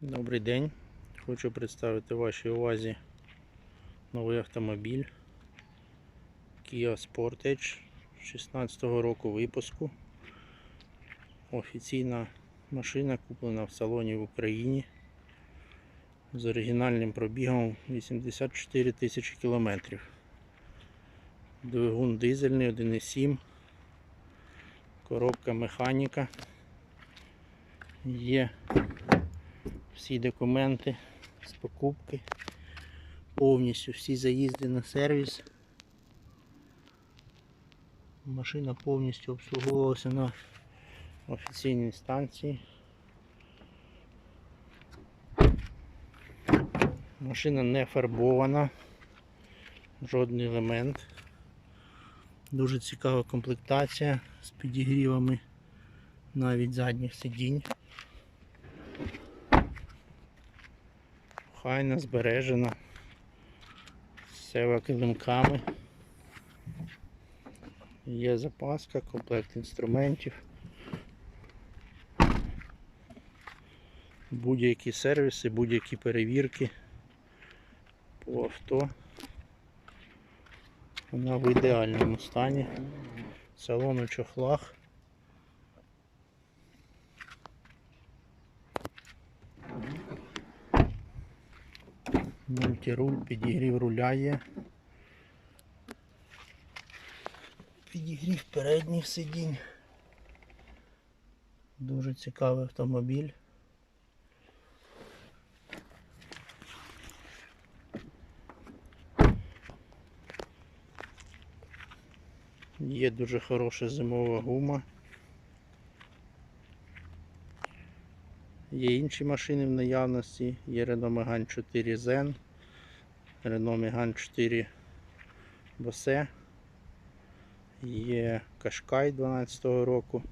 Добрий день. Хочу представити вашій увазі новий автомобіль Kia Sportage 16 року випуску. Офіційна машина куплена в салоні в Україні з оригінальним пробігом 84 тисячі кілометрів. Двигун дизельний 1.7, коробка механіка. Є всі документи з покупки, повністю всі заїзди на сервіс. Машина повністю обслуговувалася на офіційній станції. Машина не фарбована, жодний елемент. Дуже цікава комплектація з підігрівами навіть задніх сидінь. Хайна збережена. Все килимками. Є запаска, комплект інструментів. Будь-які сервіси, будь-які перевірки по авто. Вона в ідеальному стані. Салон у чохлах. Мультируль, підігрів руля є. Підігрів передніх сидінь. Дуже цікавий автомобіль. Є дуже хороша зимова гума. Є інші машини в наявності. Є Renault Megane 4 Zen, Renault Megane 4 Bose, є Qashqai 12 року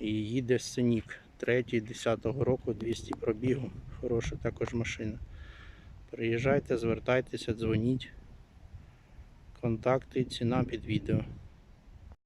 і їде Scenic 3 10 року 200 пробігу. Хороша також машина. Приїжджайте, звертайтеся, дзвоніть. Контакти, ціна під відео.